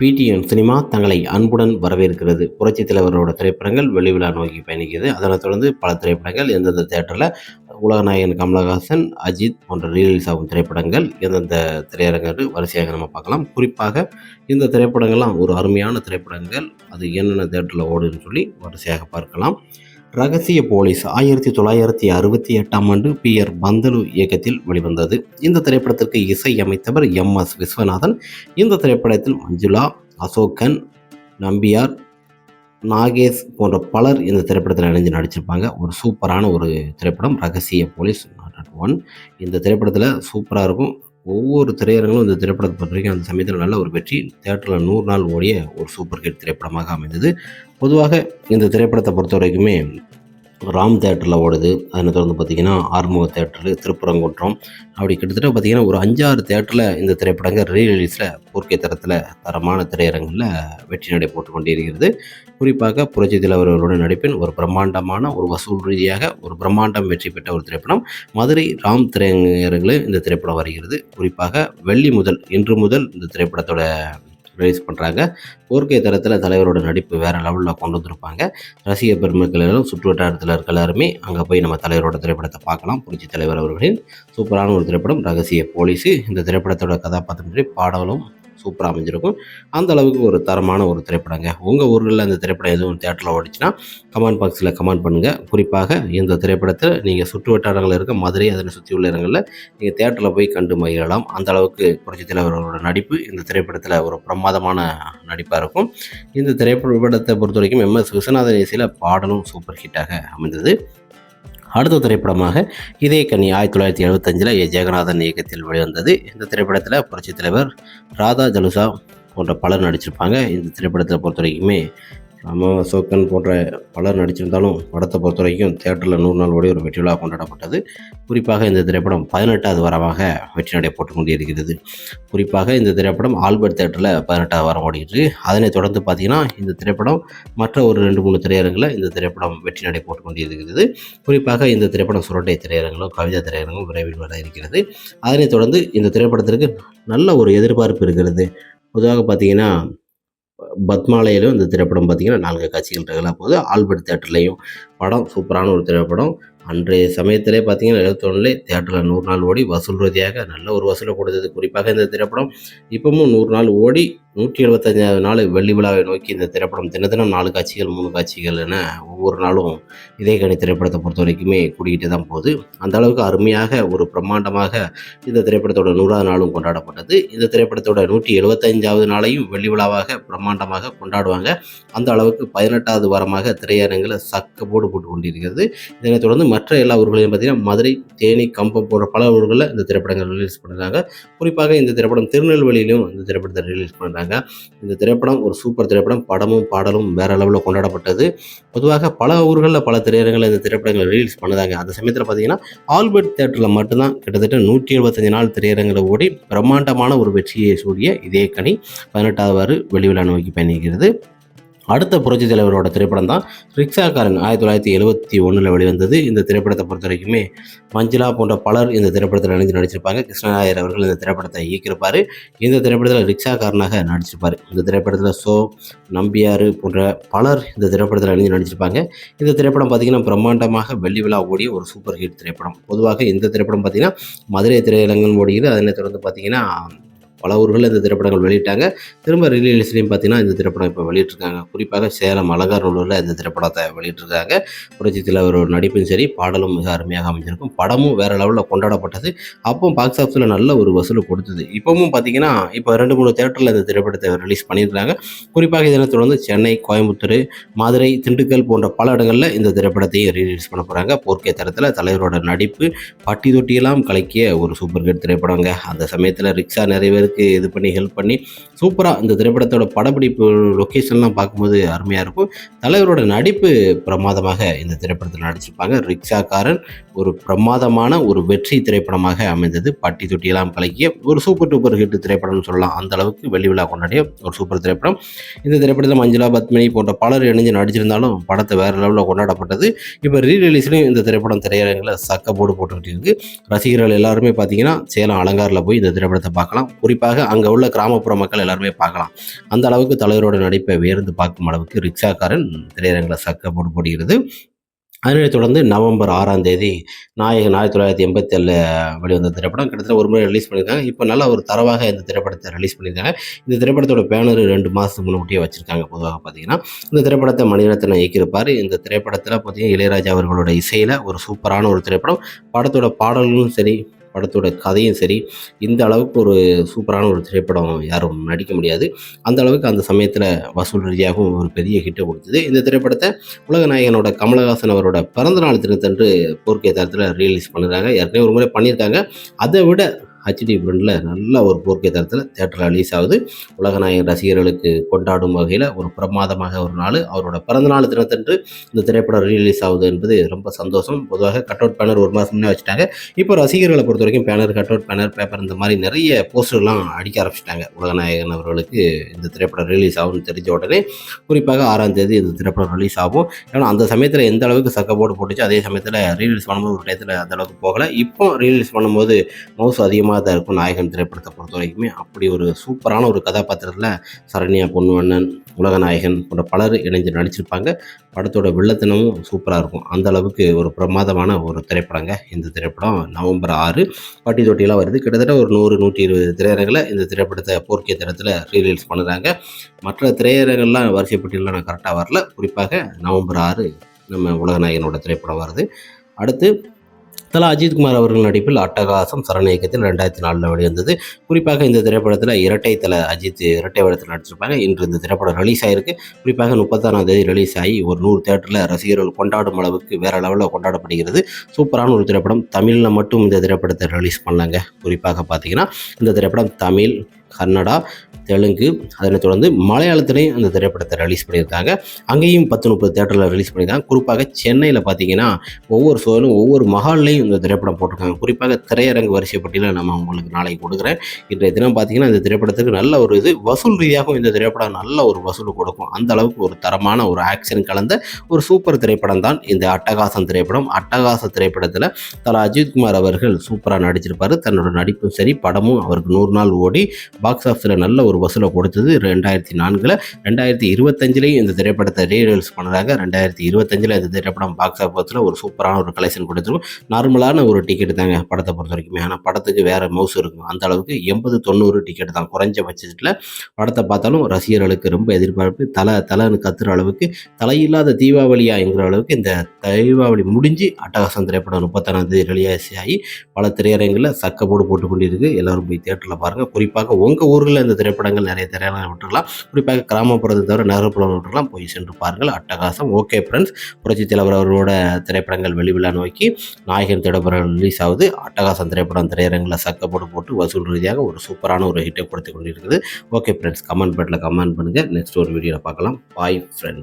PTN cinema தங்களை அன்புடன் வரவேற்கிறது. புரட்சித் தலைவரோட திரைப்படங்கள் வெளிவிழா நோக்கி பயணிக்குது அதனைத் தொடர்ந்து பல திரைப்படங்கள் எந்தெந்த தேட்டரில் உலகநாயகன் கமலஹாசன் அஜித் போன்ற ரீலீஸ் ஆகும் திரைப்படங்கள் எந்தெந்த திரையரங்கு வரிசையாக நம்ம பார்க்கலாம். குறிப்பாக இந்த திரைப்படங்கள்லாம் ஒரு அருமையான திரைப்படங்கள். அது என்னென்ன தேட்டரில் ஓடுன்னு சொல்லி வரிசையாக பார்க்கலாம். ரகசிய போலீஸ் ஆயிரத்தி தொள்ளாயிரத்தி அறுபத்தி எட்டாம் ஆண்டு பி ஆர் பந்தலு இயக்கத்தில் வெளிவந்தது. இந்த திரைப்படத்திற்கு இசை அமைத்தவர் எம் எஸ் விஸ்வநாதன் இந்த திரைப்படத்தில் மஞ்சுளா அசோகன் நம்பியார் நாகேஷ் போன்ற பலர் இந்த திரைப்படத்தில் இணைஞ்சு நடிச்சிருப்பாங்க. ஒரு சூப்பரான ஒரு திரைப்படம் ரகசிய போலீஸ் நாட் ஒன். இந்த திரைப்படத்தில் சூப்பராக இருக்கும். ஒவ்வொரு திரையரங்களும் இந்த திரைப்படத்தை பொறுத்த வரைக்கும் அந்த சமயத்தில் நல்ல ஒரு வெற்றி. தேட்டரில் நூறு நாள் ஓடிய ஒரு சூப்பர் ஹிட் திரைப்படமாக அமைந்தது. பொதுவாக இந்த திரைப்படத்தை பொறுத்த வரைக்குமே ராம் தேட்டரில் ஓடுது. அதனை தொடர்ந்து பார்த்திங்கன்னா ஆறுமுக தேட்டரு திருப்பரங்குன்றம். அப்படி கிட்டத்தட்ட பார்த்திங்கன்னா ஒரு அஞ்சாறு தேட்டரில் இந்த திரைப்படங்கள் ரீரிலீஸில் போர்க்கை தரத்தில் தரமான திரையரங்கில் வெற்றி நடை போட்டு கொண்டிருக்கிறது குறிப்பாக புரட்சி தலைவர்களோட நடிப்பின் ஒரு பிரம்மாண்டமான ஒரு வசூல் ரீதியாக ஒரு பிரம்மாண்டம் வெற்றி பெற்ற ஒரு திரைப்படம். மதுரை ராம் திரையரங்கில் இந்த திரைப்படம் வருகிறது. குறிப்பாக வெள்ளி முதல் இன்று முதல் இந்த திரைப்படத்தோட ரிலீஸ் பண்ணுறாங்க போர்க்கை தரத்தில் தலைவரோட நடிப்பு வேறு லெவலில் கொண்டு வந்திருப்பாங்க. ரசிக பெருமக்கள் எல்லாம் சுற்று வட்டாரத்தில் இருக்க எல்லாருமே அங்கே போய் நம்ம தலைவரோட திரைப்படத்தை பார்க்கலாம். புரட்சி தலைவர் அவர்களின் சூப்பரான ஒரு திரைப்படம் ரகசிய போலீஸு. இந்த திரைப்படத்தோட கதாபாத்திரம் பாடலும் சூப்பராக அமைஞ்சிருக்கும். அந்த அளவுக்கு ஒரு தரமான ஒரு திரைப்படங்க. உங்கள் ஊர்களில் அந்த திரைப்படம் எதுவும் தேட்டரில் ஓடிச்சுன்னா கமெண்ட் பாக்ஸில் கமெண்ட் பண்ணுங்கள் குறிப்பாக இந்த திரைப்படத்தில் நீங்கள் சுற்று வட்டாரங்களில் இருக்க மதுரை அதனை சுற்றி உள்ள இடங்களில் நீங்கள் தேட்டரில் போய் கண்டு மகிழலாம். அந்த அளவுக்கு புரட்சி தலைவர்களோட நடிப்பு இந்த திரைப்படத்தில் ஒரு பிரமாதமான நடிப்பாக இருக்கும். இந்த திரைப்படத்தை பொறுத்த வரைக்கும் எம்எஸ் விஸ்வநாதன் இசையில் பாடலும் சூப்பர் ஹிட்டாக அமைந்தது. அடுத்த திரைப்படமாக இதே கனி ஆயிரத்தி தொள்ளாயிரத்தி எழுபத்தஞ்சில் ஏ. ஜெகநாதன் இயக்கத்தில் வெளிவந்தது. இந்த திரைப்படத்தில் புரட்சித் தலைவர் ராதா ஜலுசா போன்ற பலர் நடிச்சிருப்பாங்க. இந்த திரைப்படத்தை பொறுத்த வரைக்குமே ராம அசோகன் போன்ற பலர் நடிச்சிருந்தாலும் படத்தை பொறுத்த வரைக்கும் தேட்டரில் நூறு நாள் ஓடி ஒரு வெற்றி விழா கொண்டாடப்பட்டது. குறிப்பாக இந்த திரைப்படம் பதினெட்டாவது வாரமாக வெற்றி நடை போட்டுக்கொண்டே இருக்கிறது. குறிப்பாக இந்த திரைப்படம் ஆல்பர்ட் தேட்டரில் பதினெட்டாவது வாரம் ஓடிட்டு அதனைத் தொடர்ந்து பார்த்தீங்கன்னா இந்த திரைப்படம் மற்ற ஒரு ரெண்டு மூணு திரையரங்கில் இந்த திரைப்படம் வெற்றி நடை போட்டுக்கொண்டே இருக்கிறது. குறிப்பாக இந்த திரைப்படம் சுரண்டை திரையரங்களும் கவிதா திரையரங்களும் விரைவில் வர இருக்கிறது. அதனைத் தொடர்ந்து இந்த திரைப்படத்திற்கு நல்ல ஒரு எதிர்பார்ப்பு இருக்கிறது. பொதுவாக பார்த்தீங்கன்னா பத்மாலயிலும் இந்த திரைப்படம் பார்த்திங்கன்னா நான்கு காட்சிகள் நிகழ போகுது ஆல்பர்ட் தேட்டர்லேயும் படம் சூப்பரான ஒரு திரைப்படம். அன்றைய சமயத்திலே பார்த்தீங்கன்னா எழுபத்தொன்னுலே தேட்டரில் நூறு நாள் ஓடி வசூல் ரீதியாக நல்ல ஒரு வசூலை கொடுத்தது. குறிப்பாக இந்த திரைப்படம் இப்பவும் நூறு நாள் ஓடி நூற்றி எழுபத்தஞ்சாவது நாள் வெள்ளி விழாவை நோக்கி இந்த திரைப்படம் தின தினம் நாலு காட்சிகள் மூணு காட்சிகள் என ஒவ்வொரு நாளும் இதே கணி திரைப்படத்தை பொறுத்த வரைக்குமே கூடிக்கிட்டே தான் போகுது. அந்த அளவுக்கு அருமையாக ஒரு பிரம்மாண்டமாக இந்த திரைப்படத்தோட நூறாவது நாளும் கொண்டாடப்பட்டது. இந்த திரைப்படத்தோட நூற்றி எழுபத்தஞ்சாவது நாளையும் வெள்ளி விழாவாக பிரம்மாண்டமாக கொண்டாடுவாங்க. அந்த அளவுக்கு பதினெட்டாவது வாரமாக திரையரங்கில் சக்க போடு போட்டு கொண்டிருக்கிறது. இதனைத் தொடர்ந்து மற்ற எல்லா ஊர்களையும் பார்த்தீங்கன்னா மதுரை தேனி கம்பம் போன்ற பல ஊர்களில் இந்த திரைப்படங்கள் ரிலீஸ் பண்ணுறாங்க குறிப்பாக இந்த திரைப்படம் திருநெல்வேலியிலும் இந்த திரைப்படத்தை ரிலீஸ் பண்ணுறாங்க இந்த திரைப்படம் ஒரு சூப்பர் திரைப்படம். படமும் பாடலும் வேற லெவலில் கொண்டாடப்பட்டது. பொதுவாக பல ஊர்களில் பல திரையரங்கில் இந்த திரைப்படங்கள் ரிலீஸ் பண்ணுறாங்க அந்த சமயத்தில் பார்த்தீங்கன்னா ஆல்பர்ட் தேட்டரில் மட்டும்தான் கிட்டத்தட்ட நூற்றி எழுபத்தஞ்சு நாள் திரையரங்கில் ஓடி பிரம்மாண்டமான ஒரு வெற்றியை சூடிய இதே கனி பதினெட்டாவது வாரு வெளிவிழா நோக்கி பயணிக்கிறது. அடுத்த புரட்சி தலைவரோட திரைப்படம் தான் ரிக்ஷாக்காரன் ஆயிரத்தி தொள்ளாயிரத்தி எழுபத்தி ஒன்றில் வெளிவந்தது. இந்த திரைப்படத்தை பொறுத்த வரைக்குமே மஞ்சுளா போன்ற பலர் இந்த திரைப்படத்தில் இணைந்து நடிச்சிருப்பாங்க. கிருஷ்ணராயர் அவர்கள் இந்த திரைப்படத்தை இயக்கியிருப்பார். இந்த திரைப்படத்தில் ரிக்ஷாக்காரனாக நடிச்சிருப்பார். இந்த திரைப்படத்தில் சோ நம்பியார் போன்ற பலர் இந்த திரைப்படத்தில் இணைந்து நடிச்சிருப்பாங்க. இந்த திரைப்படம் பார்த்திங்கன்னா பிரம்மாண்டமாக வெள்ளி விழா ஓடிய ஒரு சூப்பர் ஹிட் திரைப்படம். பொதுவாக இந்த திரைப்படம் பார்த்திங்கன்னா மதுரை திரையரங்கம் ஓடுகிறது அதனை தொடர்ந்து பார்த்திங்கன்னா பல ஊர்களில் இந்த திரைப்படங்கள் வெளியிட்டாங்க. திரும்ப ரிலீஸ்லையும் பார்த்தீங்கன்னா இந்த திரைப்படம் இப்போ வெளியிட்டிருக்காங்க. குறிப்பாக சேலம் அலங்காநல்லூரில் இந்த திரைப்படத்தை வெளியிட்டிருக்காங்க. புரட்சித்தில் தலைவரோட நடிப்பும் சரி பாடலும் மிக அருமையாக அமைஞ்சிருக்கும். படமும் வேறு லெவலில் கொண்டாடப்பட்டது. அப்போ பாக்ஸ் ஆஃபீஸில் நல்ல ஒரு வசூல் கொடுத்தது. இப்போவும் பார்த்தீங்கன்னா இப்போ ரெண்டு மூணு தேட்டரில் இந்த திரைப்படத்தை ரிலீஸ் பண்ணியிருக்காங்க. குறிப்பாக இதனை தொடர்ந்து சென்னை கோயம்புத்தூர் மதுரை திண்டுக்கல் போன்ற பல இடங்களில் இந்த திரைப்படத்தையும் ரிலீஸ் பண்ண போகிறாங்க போர்க்கே தரத்தில் தலைவரோட நடிப்பு பட்டி தொட்டியெல்லாம் கலக்கிய ஒரு சூப்பர் ஹிட் திரைப்படங்க. அந்த சமயத்தில் ரிக்ஷா நிறைவேறு பேருக்கு இது பண்ணி ஹெல்ப் பண்ணி. சூப்பராக இந்த திரைப்படத்தோட படப்பிடிப்பு லொக்கேஷன்லாம் பார்க்கும்போது அருமையாக இருக்கும். தலைவரோட நடிப்பு பிரமாதமாக இந்த திரைப்படத்தில் நடிச்சிருப்பாங்க. ரிக்ஷாக்காரன் ஒரு பிரமாதமான ஒரு வெற்றி திரைப்படமாக அமைந்தது. பட்டி தொட்டியெல்லாம் கலக்கிய ஒரு சூப்பர் டூப்பர் ஹிட் திரைப்படம்னு சொல்லலாம். அந்த அளவுக்கு வெள்ளி விழா கொண்டாடிய ஒரு சூப்பர் திரைப்படம். இந்த திரைப்படத்தில் மஞ்சுளா பத்மினி போன்ற பலர் இணைஞ்சு நடிச்சிருந்தாலும் படத்தை வேறு லெவலில் கொண்டாடப்பட்டது. இப்போ ரீ ரிலீஸ்லையும் இந்த திரைப்படம் திரையரங்கில் சக்க போடு போட்டுக்கிட்டு இருக்கு. ரசிகர்கள் எல்லாருமே பார்த்தீங்கன்னா சேலம் அலங்காரில் போய் இந்த திரைப்படத்தை பார்க்கலாம். குறிப்பாக அங்கே உள்ள கிராமப்புற மக்கள் எல்லாருமே பார்க்கலாம். அந்த அளவுக்கு தலைவரோட நடிப்பை வேர்ந்து பார்க்கும் அளவுக்கு ரிக்ஷாக்காரன் திரையரங்கில் சக்க போடு போடுகிறது அதனைத் தொடர்ந்து நவம்பர் ஆறாம் தேதி நாயகன் ஆயிரத்தி தொள்ளாயிரத்தி எண்பத்தி ஏழில் வெளிவந்த திரைப்படம். கிட்டத்தட்ட ஒரு முறை ரிலீஸ் பண்ணியிருக்காங்க. இப்போ நல்ல ஒரு தரவாக இந்த திரைப்படத்தை ரிலீஸ் பண்ணியிருக்காங்க. இந்த திரைப்படத்தோட பேனர் ரெண்டு மாதத்துக்கு முன்னாடியே வச்சுருக்காங்க. பொதுவாக பார்த்தீங்கன்னா இந்த திரைப்படத்தை மணிரத்னம் இயக்கியிருப்பார். இந்த திரைப்படத்தில் பார்த்தீங்கன்னா இளையராஜா அவர்களோட இசையில் ஒரு சூப்பரான ஒரு திரைப்படம். படத்தோட பாடல்களும் சரி படத்தோட கதையும் சரி இந்த அளவுக்கு ஒரு சூப்பரான ஒரு திரைப்படம் யாரும் நடிக்க முடியாது. அந்த அளவுக்கு அந்த சமயத்தில் வசூல் ரீதியாகவும் ஒரு பெரிய ஹிட்டை கொடுத்தது. இந்த திரைப்படத்தை உலக நாயகனோட கமலஹாசன் அவரோட பிறந்தநாள் தினத்தன்று போர்க்கை தரத்தில் ரிலீஸ் பண்ணுறாங்க ஏற்கனவே ஒரு முறை பண்ணியிருக்காங்க அதை விட ஹெச்டி பிரிண்டில் நல்ல ஒரு போர்க்கை தரத்தில் தேட்டரில் ரிலீஸ் ஆகுது. உலகநாயகன் ரசிகர்களுக்கு கொண்டாடும் வகையில் ஒரு பிரமாதமாக ஒரு நாள் அவரோட பிறந்தநாள் தினத்தன்று இந்த திரைப்படம் ரிலீஸ் ஆகுது என்பது ரொம்ப சந்தோஷம். பொதுவாக கட் அவுட் பேனர் ஒரு மாதம் முன்னே வச்சுட்டாங்க. இப்போ ரசிகர்களை பொறுத்த வரைக்கும் banner cut out banner paper இந்த மாதிரி நிறைய போஸ்டர்லாம் அடிக்க ஆரம்பிச்சிட்டாங்க. உலகநாயகன் அவர்களுக்கு இந்த திரைப்படம் ரிலீஸ் ஆகும்னு தெரிஞ்ச உடனே குறிப்பாக ஆறாம் தேதி இந்த திரைப்படம் ரிலீஸ் ஆகும். ஏன்னா அந்த சமயத்தில் எந்த அளவுக்கு சக்க போட்டு போட்டுச்சு அதே சமயத்தில் ரீலீஸ் பண்ணும்போது ஒரு டயத்தில் அந்த அளவுக்கு போகலை. இப்போ ரீலீஸ் பண்ணும்போது மவுஸ் அதிகமாக தான் இருக்கும். நாயகன் திரைப்படத்தை பொறுத்த வரைக்குமே அப்படி ஒரு சூப்பரான ஒரு கதாபாத்திரத்தில் சரண்யா பொன்வண்ணன் உலகநாயகன் போன்ற பலர் இணைஞ்சு நடிச்சிருப்பாங்க. படத்தோட வில்லத்தனமும் சூப்பராக இருக்கும். அந்த அளவுக்கு ஒரு பிரமாதமான ஒரு திரைப்படங்க. இந்த திரைப்படம் நவம்பர் ஆறு. பாட்டி தொட்டியெல்லாம் வருது. கிட்டத்தட்ட ஒரு நூறு நூற்றி இருபது திரையரங்கில் இந்த திரைப்படத்தை போர்க்கை தரத்தில் ரீலீஸ் பண்ணுறாங்க. மற்ற திரையரங்கள்லாம் வரிசைப்பட்டியலாம் நான் கரெக்டாக வரல. குறிப்பாக நவம்பர் ஆறு நம்ம உலகநாயகனோட திரைப்படம் வருது. அடுத்து தலா அஜித்குமார் அவர்கள் நடிப்பில் அட்டகாசம் சரண இயக்கத்தில் ரெண்டாயிரத்தி நாலில் வெளிவந்தது. குறிப்பாக இந்த திரைப்படத்தில் இரட்டை தலை அஜித் இரட்டை வேடத்தில் நடிச்சிருப்பாங்க. இன்று இந்த திரைப்படம் ரிலீஸ் ஆயிருக்கு. குறிப்பாக முப்பத்தாறாம் தேதி ரிலீஸ் ஆகி ஒரு நூறு தேட்டரில் ரசிகர்கள் கொண்டாடும் அளவுக்கு வேற லெவலில் கொண்டாடப்படுகிறது. சூப்பரான ஒரு திரைப்படம். தமிழில் மட்டும் இந்த திரைப்படத்தை ரிலீஸ் பண்ணாங்க குறிப்பாக பார்த்தீங்கன்னா இந்த திரைப்படம் தமிழ் கன்னடா தெலுங்கு. அதனைத் தொடர்ந்து மலையாளத்திலையும் அந்த திரைப்படத்தை ரிலீஸ் பண்ணியிருக்காங்க. அங்கேயும் பத்து முப்பது தேட்டரில் ரிலீஸ் பண்ணியிருக்காங்க. குறிப்பாக சென்னையில் பார்த்தீங்கன்னா ஒவ்வொரு சோழலும் ஒவ்வொரு மஹால்லையும் இந்த திரைப்படம் போட்டிருக்காங்க. குறிப்பாக திரையரங்கு வரிசை பட்டியலில் நம்ம உங்களுக்கு நாளைக்கு கொடுக்குறேன். இன்றைய தினம் பார்த்தீங்கன்னா இந்த திரைப்படத்துக்கு நல்ல ஒரு இது வசூல் ரீதியாகவும் இந்த திரைப்படம் நல்ல ஒரு வசூல் கொடுக்கும். அந்த அளவுக்கு ஒரு தரமான ஒரு ஆக்ஷன் கலந்த ஒரு சூப்பர் திரைப்படம் தான் இந்த அட்டகாசம் திரைப்படம். அட்டகாச திரைப்படத்தில் தலா அஜித்குமார் அவர்கள் சூப்பராக நடிச்சிருப்பார். தன்னோட நடிப்பும் சரி படமும் அவருக்கு நூறு நாள் ஓடி பாக்ஸ் ஆஃபீஸில் நல்ல ஒரு ஒரு வசூலை கொடுத்தது ரெண்டாயிரத்தி நான்கில். ரெண்டாயிரத்தி இருபத்தஞ்சிலையும் இந்த திரைப்படத்தை ரீரிலீஸ் பண்ணுறாங்க ரெண்டாயிரத்தி இருபத்தஞ்சில் இந்த திரைப்படம் பாக்ஸ் ஆஃபீஸில் ஒரு சூப்பரான ஒரு கலெக்ஷன் கொடுத்துருக்கும். நார்மலான ஒரு டிக்கெட் தாங்க படத்தை பொறுத்த வரைக்கும். ஆனால் படத்துக்கு வேறு மவுஸ் இருக்கும். அந்த அளவுக்கு எண்பது தொண்ணூறு டிக்கெட் தான். குறைஞ்ச பட்சத்தில் படத்தை பார்த்தாலும் ரசிகர்களுக்கு ரொம்ப எதிர்பார்ப்பு. தலை தலைன்னு கத்துற அளவுக்கு தலையில்லாத தீபாவளியா என்கிற அளவுக்கு இந்த தீபாவளி முடிஞ்சு அட்டகாசம் திரைப்படம் முப்பத்தாறாம் தேதி ரிலீஸ் ஆகி பல திரையரங்கில் சக்கப்போடு போட்டு கொண்டிருக்கு. எல்லோரும் போய் தேட்டரில் பாருங்கள் குறிப்பாக உங்கள் ஊரில் இந்த திரைப்படம் திரைப்படங்கள் நிறைய திரையரங்கில் விட்டுருக்கலாம். குறிப்பாக கிராமப்புறத்தை தவிர நகர்ப்புறம் விட்டுருக்கலாம். போய் சென்று பாருங்கள். அட்டகாசம். ஓகே ஃப்ரெண்ட்ஸ் புரட்சி தலைவர் அவரோட திரைப்படங்கள் வெளிவிழா நோக்கி நாயகன் திரைப்படம் ரிலீஸ் ஆகுது. அட்டகாசம் திரைப்படம் திரையரங்கில் சக்கப்போடு போட்டு வசூல் ரீதியாக ஒரு சூப்பரான ஒரு ஹிட்டை கொடுத்து கொண்டிருக்குது ஓகே ஃப்ரெண்ட்ஸ் கமெண்ட் பெட்டில் கமெண்ட் பண்ணுங்கள் நெக்ஸ்ட் ஒரு வீடியோவில் பார்க்கலாம். Bye friends